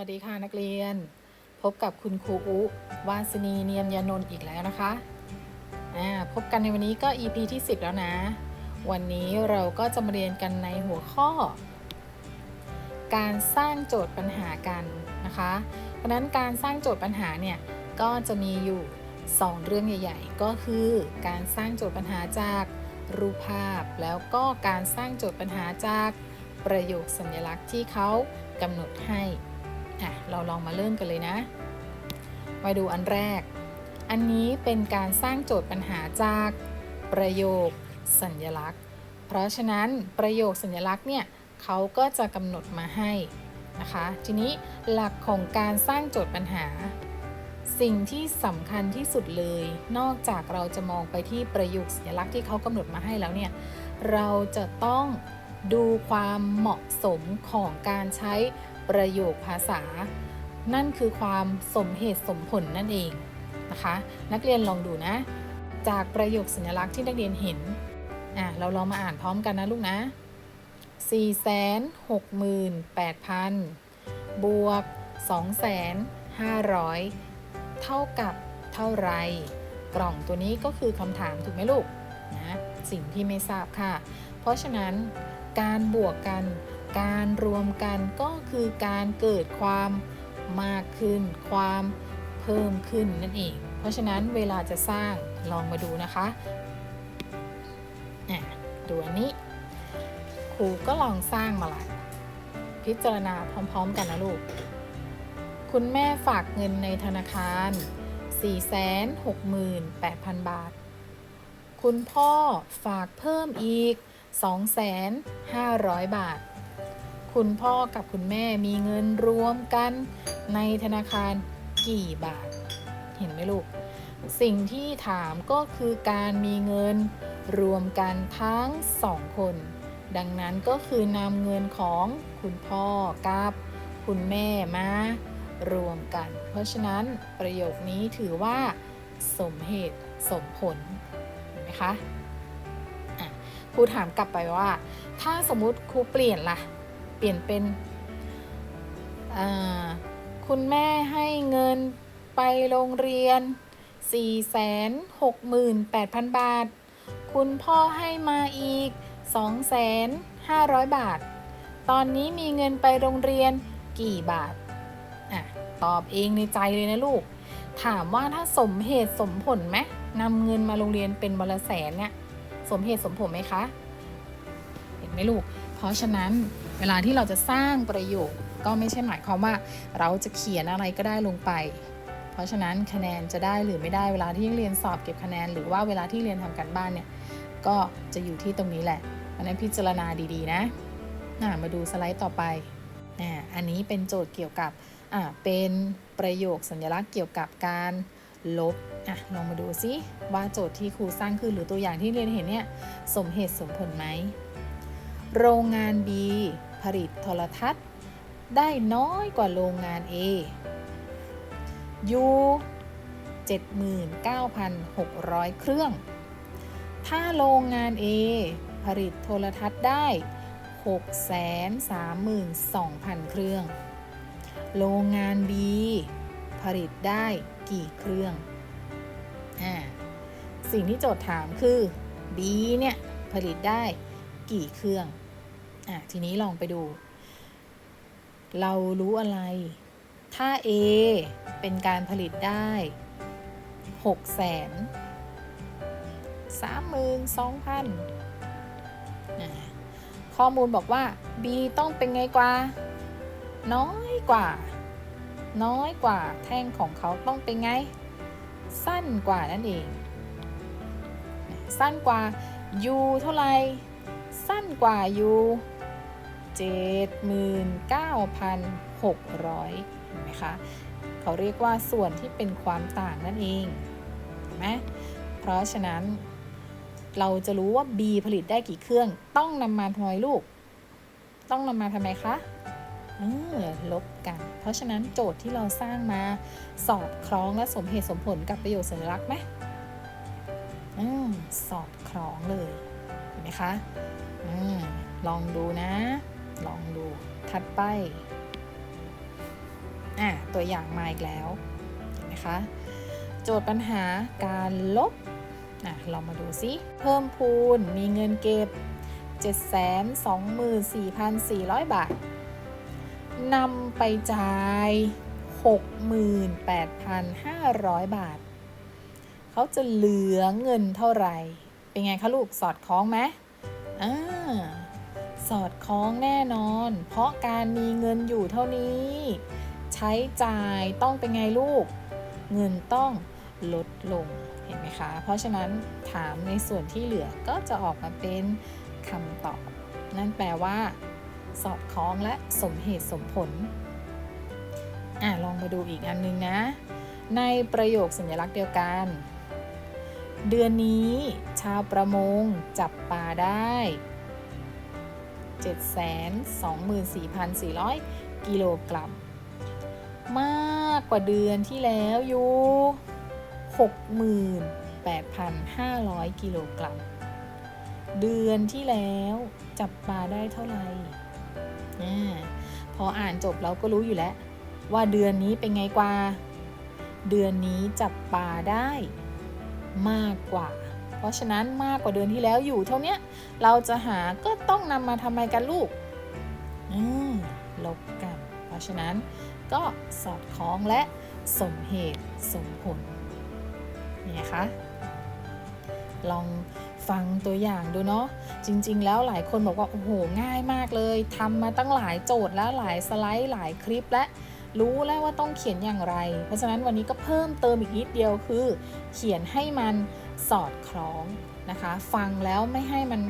วัสดีค่ะนักเรียน พบกับคุณครูอุวาสนีเนียมยานนท์อีกแล้วนะคะพบกันในวันนี้ก็ EP ที่ 10 แล้วนะ วันนี้เราก็จะมาเรียนกันในหัวข้อ การสร้างโจทย์ปัญหากันนะคะ เพราะฉะนั้นการสร้างโจทย์ปัญหาเนี่ยก็จะมีอยู่ 2 เรื่องใหญ่ ๆ ก็คือการสร้างโจทย์ปัญหาจากรูปภาพ แล้วก็การสร้างโจทย์ปัญหาจากประโยคสัญลักษณ์ที่เขากำหนดให้ อะเราลองมาเริ่มกันเลยนะ มาดูอันแรก อันนี้เป็นการสร้างโจทย์ปัญหาจากประโยคสัญลักษณ์ เพราะฉะนั้นประโยคสัญลักษณ์เนี่ยเขาก็จะกำหนดมาให้นะคะ ทีนี้หลักของการสร้างโจทย์ปัญหา สิ่งที่สำคัญที่สุดเลย นอกจากเราจะมองไปที่ประโยคสัญลักษณ์ที่เขากำหนดมาให้แล้วเนี่ย เราจะต้องดูความเหมาะสมของการใช้ ประโยคภาษา นั่นคือความสมเหตุสมผลนั่นเองนะคะ นักเรียนลองดูนะ จากประโยคสัญลักษณ์ที่นักเรียนเห็นอะเราลองมาอ่านพร้อมกันนะลูกนะ 468,000 บวก 2,500 เท่ากับเท่าไร กล่องตัวนี้ก็คือคำถามถูกไหมลูกนะสิ่งที่ไม่ทราบค่ะ เพราะฉะนั้นการบวกกัน การรวมกันก็คือการเกิดความมากขึ้น ความเพิ่มขึ้นนั่นเอง เพราะฉะนั้นเวลาจะสร้างลองมาดูนะคะอะดูอันนี้ ครูก็ลองสร้างมาละพิจารณาพร้อมๆกันนะลูก คุณแม่ฝากเงินในธนาคาร 468,000 บาท คุณพ่อฝากเพิ่มอีก 2,500 บาท คุณพ่อกับคุณแม่มีเงินรวมกันในธนาคารกี่บาท เห็นไหมลูก สิ่งที่ถามก็คือการมีเงินรวมกันทั้งสองคน ดังนั้นก็คือนำเงินของคุณพ่อกับคุณแม่มารวมกัน เพราะฉะนั้นประโยคนี้ถือว่า สมเหตุสมผลเห็นไหมคะครูถามกลับไปว่า ถ้าสมมุติครูเปลี่ยนล่ะ เปลี่ยนเป็นคุณแม่ให้เงินไปโรงเรียน 468,000 บาท คุณพ่อให้มาอีก 2,500 บาท ตอนนี้มีเงินไปโรงเรียนกี่บาทอะตอบเองในใจเลยนะลูก ถามว่าถ้าสมเหตุสมผลไหมนำเงินมาโรงเรียนเป็นวันละแสนเนี่ย สมเหตุสมผลไหมคะ เห็นไหมลูก เพราะฉะนั้นเวลาที่เราจะสร้างประโยคก็ไม่ใช่หมายความว่าเราจะเขียนอะไรก็ได้ลงไป เพราะฉะนั้นคะแนนจะได้หรือไม่ได้เวลาที่เรียนสอบเก็บคะแนน หรือว่าเวลาที่เรียนทำการบ้านเนี่ยก็จะอยู่ที่ตรงนี้แหละเพราะฉะนั้นพิจารณาดีๆนะอะมาดูสไลด์ต่อไปอ่อันนี้เป็นโจทย์เกี่ยวกับอ่าเป็นประโยคสัญลักษณ์เกี่ยวกับการลบอะลองมาดูซิว่าโจทย์ที่ครูสร้างขึ้นหรือตัวอย่างที่เรียนเห็นเนี่ยสมเหตุสมผลไหม โรงงาน B ผลิตโทรทัศน์ ได้น้อยกว่าโรงงาน A U 79,600 เครื่อง ถ้าโรงงาน A ผลิตโทรทัศน์ได้ 632,000 เครื่อง โรงงาน B ผลิตได้กี่เครื่อง อ่า สิ่งที่โจทย์ถามคือ B เนี่ย ผลิตได้ กี่เครื่อง อะ ทีนี้ลองไปดู เรารู้อะไร ถ้า A เป็นการผลิตได้6แสน32,000อะข้อมูลบอกว่า B ต้องเป็นไงกว่า น้อยกว่า น้อยกว่าแท่งของเขาต้องเป็นไง สั้นกว่านั่นเอง สั้นกว่า U เท่าไหร่ สั้นกว่า U 79,600เห็นไหมคะเขาเรียกว่าส่วนที่เป็นความต่างนั่นเองเห็นไหมเพราะฉะนั้น เราจะรู้ว่า B ผลิตได้กี่เครื่อง ต้องนำมาทำไมลูก ต้องนำมาทำไมคะเออลบกัน เพราะฉะนั้นโจทย์ที่เราสร้างมาสอดคล้องและสมเหตุสมผลกับประโยคสัญลักษณ์ไหมอืมสอดคล้องเลย ห็นไหมคะอืมลองดูนะ ลองดู ถัดไป อะ ตัวอย่างมาอีกแล้ว เห็นไหมคะ โจทย์ปัญหาการลบอะลองมาดูซิ เพิ่มพูน มีเงินเก็บ 724,400 บาทนำไปจ่าย 68,500 บาท เขาจะเหลือเงินเท่าไหร่ เป็นไงคะลูกสอดคล้องไหมอ่าสอดคล้องแน่นอน เพราะการมีเงินอยู่เท่านี้ ใช้จ่ายต้องเป็นไงลูก เงินต้องลดลงเห็นไหมคะ เพราะฉะนั้นถามในส่วนที่เหลือก็จะออกมาเป็นคำตอบ นั่นแปลว่า สอดคล้องและสมเหตุสมผลอะลองมาดูอีกอันนึงนะ ในประโยคสัญลักษณ์เดียวกัน เดือนนี้ชาวประมงจับปลาได้ 724,400 กิโลกรัม มากกว่าเดือนที่แล้วอยู่68,500 กิโลกรัม เดือนที่แล้วจับปลาได้เท่าไหร่พออ่านจบเราก็รู้อยู่แล้ว ว่าเดือนนี้เป็นไงกว่า เดือนนี้จับปลาได้ มากกว่า เพราะฉะนั้นมากกว่าเดือนที่แล้วอยู่เท่าเนี้ยเราจะหาก็ต้องนำมาทำไมกันลูกอืมลบกัน เพราะฉะนั้นก็สอดคล้องและสมเหตุสมผลนี่คะ ลองฟังตัวอย่างดูเนาะจริง ๆ แล้วหลายคนบอกว่า โอ้โห ง่ายมากเลยทำมาตั้งหลายโจทย์แล้วหลายสไลด์หลายคลิปและ รู้แล้วว่าต้องเขียนอย่างไร เพราะฉะนั้นวันนี้ก็เพิ่มเติมอีกนิดเดียวคือ เขียนให้มันสอดคล้องนะคะ ฟังแล้วไม่ให้มัน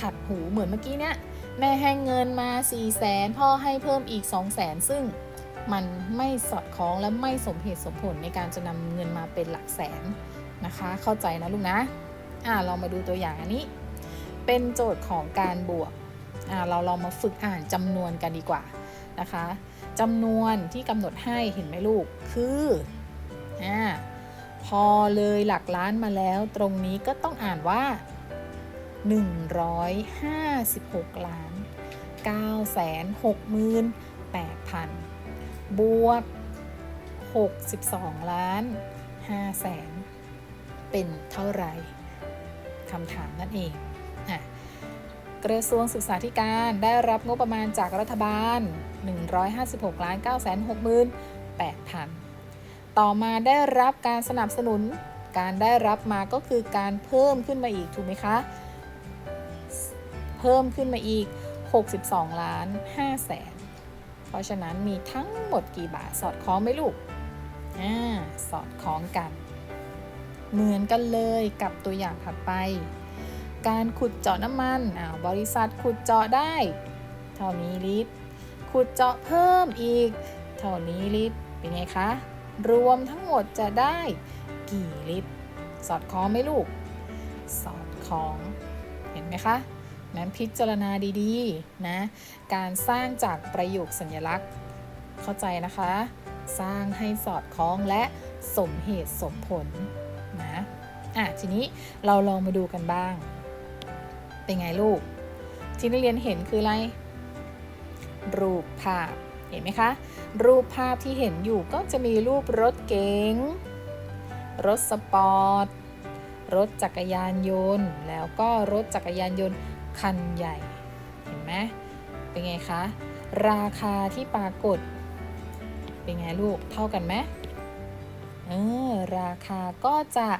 ขัดหูเหมือนเมื่อกี้เนี้ยแม่ให้เงินมา4 0 0แสนพ่อให้เพิ่มอีก 2 0 0แสนซึ่งมันไม่สอดคล้องและไม่สมเหตุสมผลในการจะนำเงินมาเป็นหลักแสนนะคะ เข้าใจนะลูกนะอ่าเรามาดูตัวอย่างอันนี้ เป็นโจทย์ของการบวกอ่าเราลองมาฝึกอ่านจำนวนกันดีกว่านะคะ จำนวนที่กำหนดให้เห็นไหมลูก คืออ่าพอเลยหลักล้านมาแล้ว ตรงนี้ก็ต้องอ่านว่า 156 ล้าน9แสน68,000 บวก 62 ล้าน5แสนเป็นเท่าไหร่คำถามนั่นเองกระทรวงศึกษาธิการได้รับงบประมาณจากรัฐบาล 156ล้าน9 6 8 0 0 ต่อมาได้รับการสนับสนุน การได้รับมาก็คือการเพิ่มขึ้นมาอีกถูกไหมคะ เพิ่มขึ้นมาอีก 62ล้าน5แสนเพราะฉะนั้นมีทั้งหมดกี่บาทสอดคล้องไหมลูกอ่าสอดคล้องกัน เหมือนกันเลยกับตัวอย่างถัดไป การขุดเจาะน้ำมันอ้าวบริษัทขุดเจาะได้ เท่านี้ลิตร ขุดเจาะเพิ่มอีก เท่านี้ลิตร เป็นไงคะ รวมทั้งหมดจะได้กี่ลิตร สอดคล้องไหมลูก สอดคล้อง เห็นไหมคะ นั้นพิจารณาดีๆนะ การสร้างจากประโยคสัญลักษณ์ เข้าใจนะคะ สร้างให้สอดคล้องและสมเหตุสมผลนะอะทีนี้เราลองมาดูกันบ้าง เป็นไงลูก ที่นักเรียนเห็นคืออะไร รูปภาพ เห็นไหมคะ รูปภาพที่เห็นอยู่ก็จะมีรูปรถเก๋ง รถสปอร์ต รถจักรยานยนต์ แล้วก็รถจักรยานยนต์คันใหญ่ เห็นไหมเป็นไงคะ ราคาที่ปรากฏ เป็นไงลูก เท่ากันไหมเออ ราคาก็จะ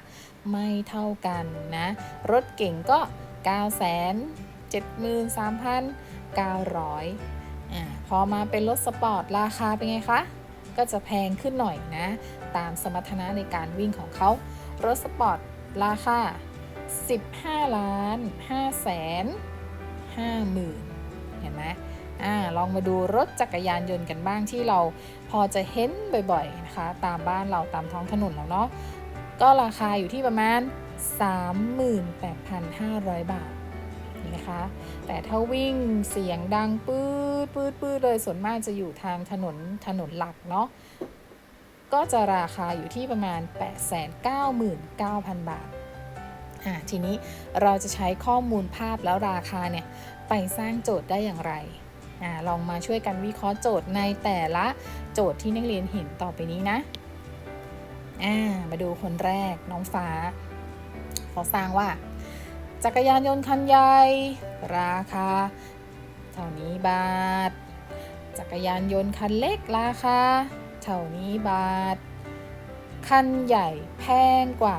ไม่เท่ากันนะ รถเก่งก็ 9 7 3 9 0 0อ่า พอมาเป็นรถสปอร์ตราคาเป็นไงคะ ก็จะแพงขึ้นหน่อยนะ ตามสมรรถนะในการวิ่งของเขา รถสปอร์ตราคา 15 ล้าน5แสน5หมื่นเห็นไหมอ่าลองมาดูรถจักรยานยนต์กันบ้างที่เราพอจะเห็นบ่อยๆนะคะ ตามบ้านเราตามท้องถนนเราเนาะก็ราคาอยู่ที่ประมาณ 38,500 บาทนไหมคะ แต่ถ้าวิ่งเสียงดังปื๊ดปื๊ดปื๊ดเลยส่วนมากจะอยู่ทางถนนถนนหลักเนาะก็จะราคาอยู่ที่ประมาณ 899,000 บาทอะทีนี้เราจะใช้ข้อมูลภาพแล้วราคาเนี่ย ไปสร้างโจทย์ได้อย่างไรอ่าลองมาช่วยกันวิเคราะห์โจทย์ในแต่ละโจทย์ที่นักเรียนเห็นต่อไปนี้นะอ่ามาดูคนแรกน้องฟ้า เขาสร้างว่า จักรยานยนต์คันใหญ่ ราคาเท่านี้บาท จักรยานยนต์คันเล็กราคาเท่านี้บาท คันใหญ่แพงกว่า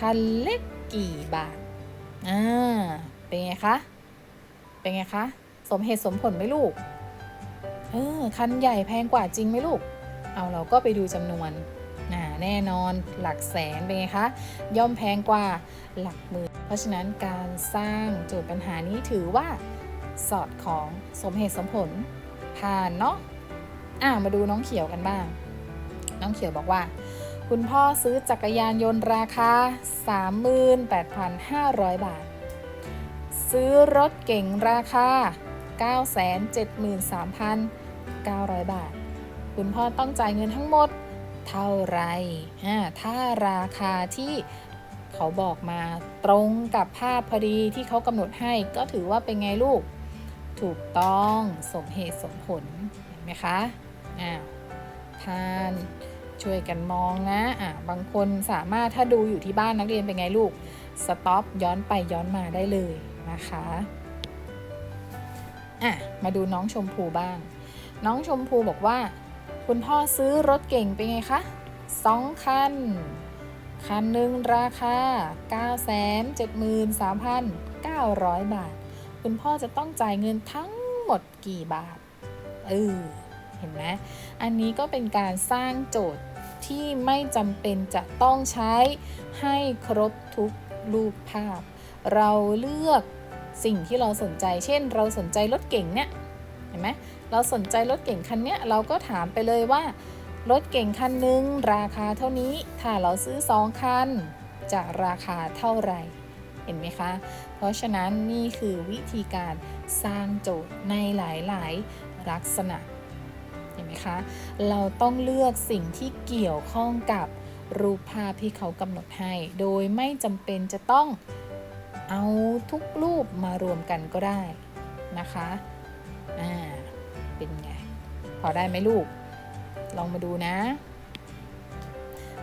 คันเล็กกี่บาท อ่า เป็นไงคะ เป็นไงคะ สมเหตุสมผลไหมลูก เออ คันใหญ่แพงกว่าจริงไหมลูก เอาเราก็ไปดูจำนวนน่าแน่นอนหลักแสนเป็นไงคะ ย่อมแพงกว่าหลักหมื่น ราะฉะนั้นการสร้างโจทย์ปัญหานี้ถือว่าสอดของสมเหตุสมผลผ่านเนาะอ่ามาดูน้องเขียวกันบ้าง น้องเขียวบอกว่า คุณพ่อซื้อจักรยานยนต์ราคา 38,500 บาท ซื้อรถเก๋งราคา 973,900 บาท คุณพ่อต้องจ่ายเงินทั้งหมดเท่าไรอ่าถ้าราคาที่ เขาบอกมาตรงกับภาพพอดีที่เขากำหนดให้ก็ถือว่าเป็นไงลูก ถูกต้องสมเหตุสมผลเห็นไหมคะอ่าวทานช่วยกันมองนะอะบางคนสามารถถ้าดูอยู่ที่บ้านนักเรียนเป็นไงลูกสต็อปย้อนไปย้อนมาได้เลยนะคะอะมาดูน้องชมพูบ้าง น้องชมพูบอกว่า คุณพ่อซื้อรถเก่งเป็นไงคะสองคัน คันหนึ่งราคา 973,900 บาท คุณพ่อจะต้องจ่ายเงินทั้งหมดกี่บาท เออ เห็นไหมอันนี้ก็เป็นการสร้างโจทย์ที่ไม่จำเป็นจะต้องใช้ให้ครบทุกรูปภาพ เราเลือกสิ่งที่เราสนใจ เช่น เราสนใจรถเก่งเนี่ย เห็นไหมเราสนใจรถเก่งคันเนี้ย เราก็ถามไปเลยว่า รถเก่งคันหนึ่งราคาเท่านี้ ถ้าเราซื้อสองคัน จะราคาเท่าไหร่ เห็นไหมคะ เพราะฉะนั้นนี่คือวิธีการสร้างโจทย์ในหลายๆ ลักษณะ เห็นไหมคะ เราต้องเลือกสิ่งที่เกี่ยวข้องกับรูปภาพที่เขากำหนดให้ โดยไม่จำเป็นจะต้องเอาทุกรูปมารวมกันก็ได้นะคะ อ่า เป็นไง พอได้ไหมลูก ลองมาดูนะ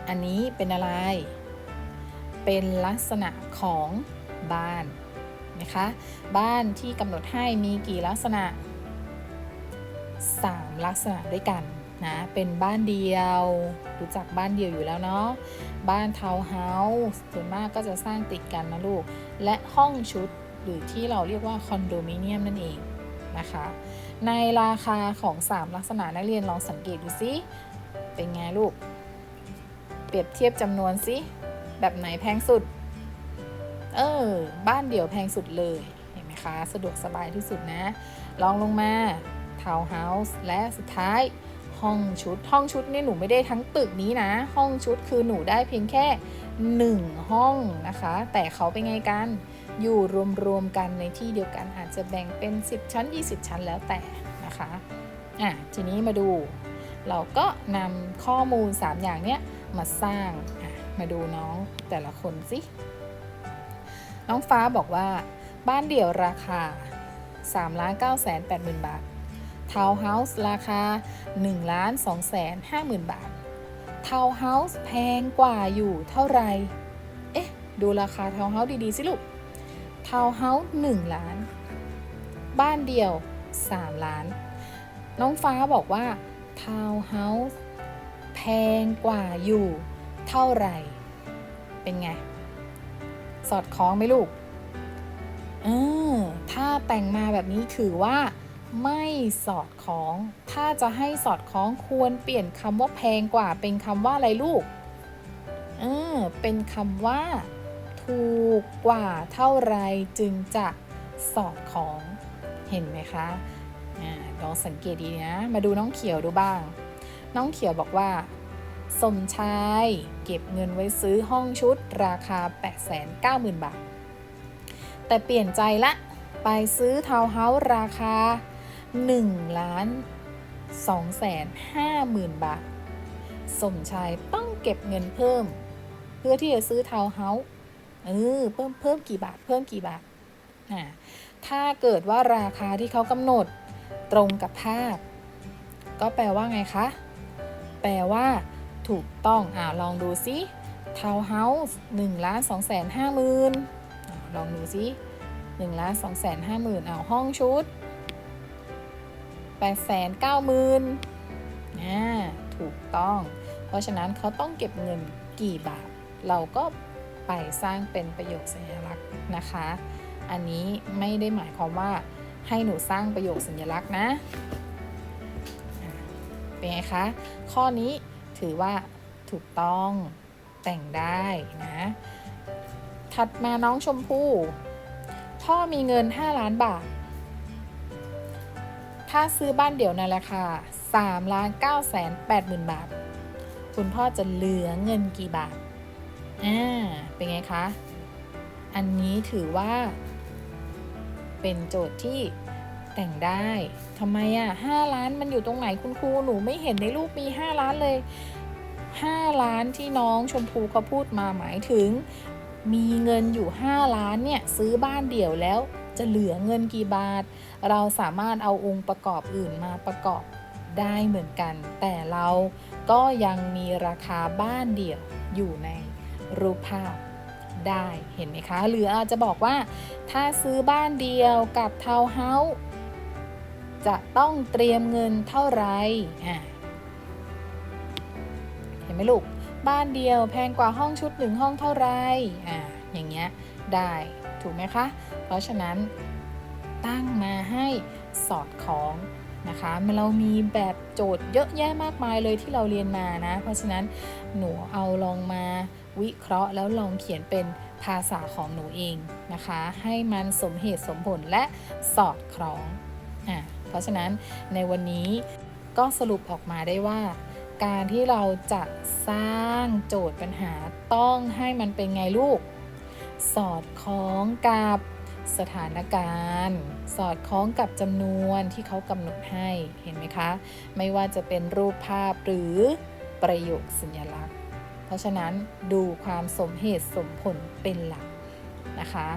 อันนี้เป็นอะไร เป็นลักษณะของบ้านนะคะ บ้านที่กำหนดให้มีกี่ลักษณะ 3 ลักษณะด้วยกันนะ เป็นบ้านเดียว รู้จักบ้านเดียวอยู่แล้วเนาะ บ้านทาวน์เฮาส์ส่วนมากก็จะสร้างติดกันนะลูก และห้องชุดหรือที่เราเรียกว่าคอนโดมิเนียมนั่นเองนะคะ ในราคาของ 3 ลักษณะนักเรียนลองสังเกตดูสิเป็นไงลูก เปรียบเทียบจำนวนสิแบบไหนแพงสุด เออ บ้านเดี่ยวแพงสุดเลย เห็นไหมคะ สะดวกสบายที่สุดนะ ลองลงมาทาวน์เฮาส์และสุดท้ายห้องชุด ห้องชุดนี่หนูไม่ได้ทั้งตึกนี้นะ ห้องชุดคือหนูได้เพียงแค่ 1 ห้องนะคะ แต่เขาเป็นไงกัน อยู่รวมๆกันในที่เดียวกันอาจจะแบ่งเป็น 10 ชั้น 20 ชั้นแล้วแต่นะคะอะทีนี้มาดู เราก็นำข้อมูล 3 อย่างเนี้ยมาสร้างมาดูน้องแต่ละคนสิ น้องฟ้าบอกว่า บ้านเดี่ยวราคา 3 9 8 0 0 0 0บาท ทาวน์เฮาส์ราคา 1 2 5 0 0 0 0 บาท ทาวน์เฮาส์แพงกว่าอยู่เท่าไหร่ เอ๊ะ ดูราคาทาวน์เฮาส์ดี ๆ สิลูก ทาวน์เฮาส์1ล้าน บ้านเดียว 3 ล้าน น้องฟ้าบอกว่าทาวน์เฮาส์แพงกว่าอยู่ เท่าไหร่ เป็นไง สอดคล้องไหมลูกเออถ้าแต่งมาแบบนี้ถือว่าไม่สอดคล้อง ถ้าจะให้สอดคล้องควรเปลี่ยนคำว่าแพงกว่าเป็นคำว่าอะไรลูก เออ เป็นคำว่า ถูกกว่าเท่าไรจึงจะสอดคล้องเห็นไหมคะลองสังเกตดีนะ มาดูน้องเขียวดูบ้าง น้องเขียวบอกว่าสมชายเก็บเงินไว้ซื้อห้องชุดราคา 890,000 บาท แต่เปลี่ยนใจละ ไปซื้อทาวน์เฮาส์ราคา1ล้าน2แสน5หมื่นบาท สมชายต้องเก็บเงินเพิ่ม เพื่อที่จะซื้อทาวน์เฮาส์ เออเพิ่มเพิ่มกี่บาทเพิ่มกี่บาทอ่าถ้าเกิดว่าราคาที่เขากำหนดตรงกับภาพ ก็แปลว่าไงคะ แปลว่า ถูกต้องอ่าลองดูซิทาวน์เฮาส์หนึ่งล้านสองแสนห้าหมื่นลองดูซิหนึ่งล้านสองแสนห้าหมื่นอ้าวห้องชุดแปดแสนเก้าหมื่นอ่าถูกต้อง เพราะฉะนั้นเขาต้องเก็บเงินกี่บาท เราก็ ไปสร้างเป็นประโยคสัญลักษณ์นะคะ อันนี้ไม่ได้หมายความว่าให้หนูสร้างประโยคสัญลักษณ์นะเป็นไงคะข้อนี้ถือว่าถูกต้องแต่งได้นะ ถัดมาน้องชมพู่พ่อมีเงิน 5 ล้านบาท ถ้าซื้อบ้านเดี่ยวในราคา3ล้าน9แสน8หมื่นบาท คุณพ่อจะเหลือเงินกี่บาทอ่า เป็นไงคะ อันนี้ถือว่า เป็นโจทย์ที่แต่งได้ทำไมอะ5ล้านมันอยู่ตรงไหนคุณครูหนูไม่เห็นในรูปมี5ล้านเลย5ล้านที่น้องชมพูเขาพูดมาหมายถึง มีเงินอยู่5ล้านเนี่ยซื้อบ้านเดี่ยวแล้วจะเหลือเงินกี่บาท เราสามารถเอาองค์ประกอบอื่นมาประกอบได้เหมือนกัน แต่เราก็ยังมีราคาบ้านเดี่ยวอยู่ในรูปภาพ ได้เห็นไหมคะ หรืออาจจะบอกว่า ถ้าซื้อบ้านเดียวกับทาวน์เฮาส์จะต้องเตรียมเงินเท่าไหร่เห็นไหมลูก บ้านเดียวแพงกว่าห้องชุดหนึ่งห้องเท่าไหร่อะอย่างเงี้ยได้ถูกไหมคะ เพราะฉะนั้นตั้งมาให้สอดคล้องนะคะเรามีแบบโจทย์เยอะแยะมากมายเลยที่เราเรียนมานะ เพราะฉะนั้นหนูเอาลองมา วิเคราะห์แล้วลองเขียนเป็นภาษาของหนูเองนะคะ ให้มันสมเหตุสมผลและสอดคล้องอะเพราะฉะนั้นในวันนี้ก็สรุปออกมาได้ว่า การที่เราจะสร้างโจทย์ปัญหาต้องให้มันเป็นไงลูก สอดคล้องกับสถานการณ์ สอดคล้องกับจำนวนที่เขากำหนดให้เห็นไหมคะ ไม่ว่าจะเป็นรูปภาพหรือประโยคสัญลักษณ์ เพราะฉะนั้นดูความสมเหตุสมผลเป็นหลักนะคะ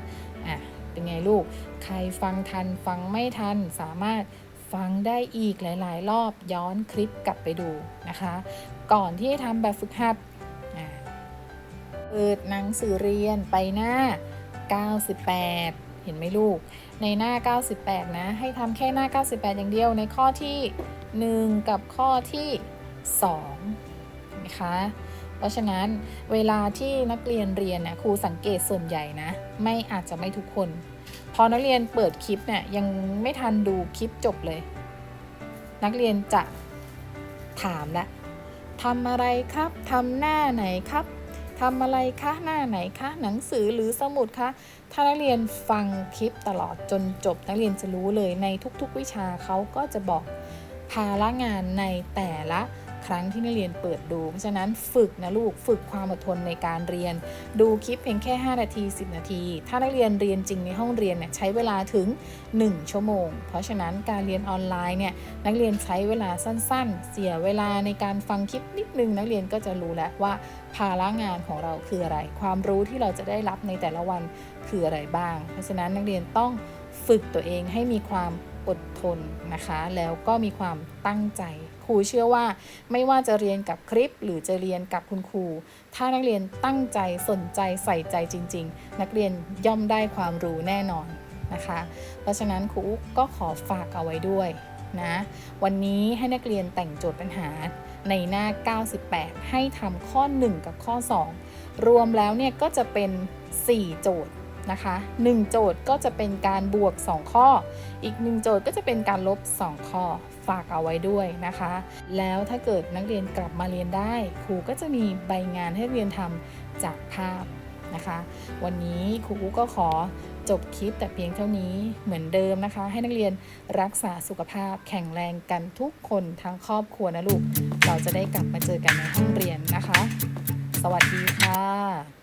อะเป็นไงลูก ใครฟังทันฟังไม่ทันสามารถฟังได้อีกหลาย ๆ รอบย้อนคลิปกลับไปดูนะคะ ก่อนที่จะทำแบบฝึกหัดเปิดหนังสือเรียนไปหน้า 98 เห็นไหมลูก ในหน้า 98 นะ ให้ทำแค่หน้า 98 อย่างเดียวในข้อที่ 1 กับข้อที่ 2 นะคะ เพราะฉะนั้นเวลาที่นักเรียนเรียนเนี่ยครูสังเกตส่วนใหญ่นะ ไม่อาจจะไม่ทุกคน พอนักเรียนเปิดคลิปเนี่ยยังไม่ทันดูคลิปจบเลย นักเรียนจะถามละทำอะไรครับทำหน้าไหนครับทำอะไรคะหน้าไหนคะหนังสือหรือสมุดคะถ้านักเรียนฟังคลิปตลอดจนจบนักเรียนจะรู้เลยในทุกๆวิชาเขาก็จะบอกภาระงานในแต่ละ ครั้งที่นักเรียนเปิดดู เพราะฉะนั้นฝึกนะลูกฝึกความอดทนในการเรียน ดูคลิปเพียงแค่ 5 นาที 10 นาที ถ้านักเรียนเรียนจริงในห้องเรียนเนี่ยใช้เวลาถึง 1 ชั่วโมง เพราะฉะนั้นการเรียนออนไลน์เนี่ยนักเรียนใช้เวลาสั้นๆ เสียเวลาในการฟังคลิปนิดนึง นักเรียนก็จะรู้แล้วว่าภาระงานของเราคืออะไร ความรู้ที่เราจะได้รับในแต่ละวันคืออะไรบ้าง เพราะฉะนั้นนักเรียนต้องฝึกตัวเองให้มีความอดทนนะคะ แล้วก็มีความตั้งใจ รูเชื่อว่า ไม่ว่าจะเรียนกับคลิป หรือจะเรียนกับคุณครู ถ้านักเรียนตั้งใจสนใจใส่ใจจริง ๆ นักเรียนย่อมได้ความรู้แน่นอนนะคะ เพราะฉะนั้นครูกก็ขอฝากเอาไว้ด้วยนะวันนี้ให้นักเรียนแต่งโจทย์ปัญหาในหน้า 98 ให้ทำข้อ 1 กับข้อ 2 รวมแล้วเนี่ยก็จะเป็น 4 โจทย์ นะคะ 1 โจทย์ก็จะเป็นการบวก 2 ข้อ อีก 1 โจทย์ก็จะเป็นการลบ 2 ข้อฝากเอาไว้ด้วยนะคะ แล้วถ้าเกิดนักเรียนกลับมาเรียนได้ ครูก็จะมีใบงานให้เรียนทำจากภาพนะคะ วันนี้ครูก็ขอจบคลิปแต่เพียงเท่านี้เหมือนเดิมนะคะ ให้นักเรียนรักษาสุขภาพแข็งแรงกันทุกคนทั้งครอบครัวนะลูก เราจะได้กลับมาเจอกันในห้องเรียนนะคะ สวัสดีค่ะ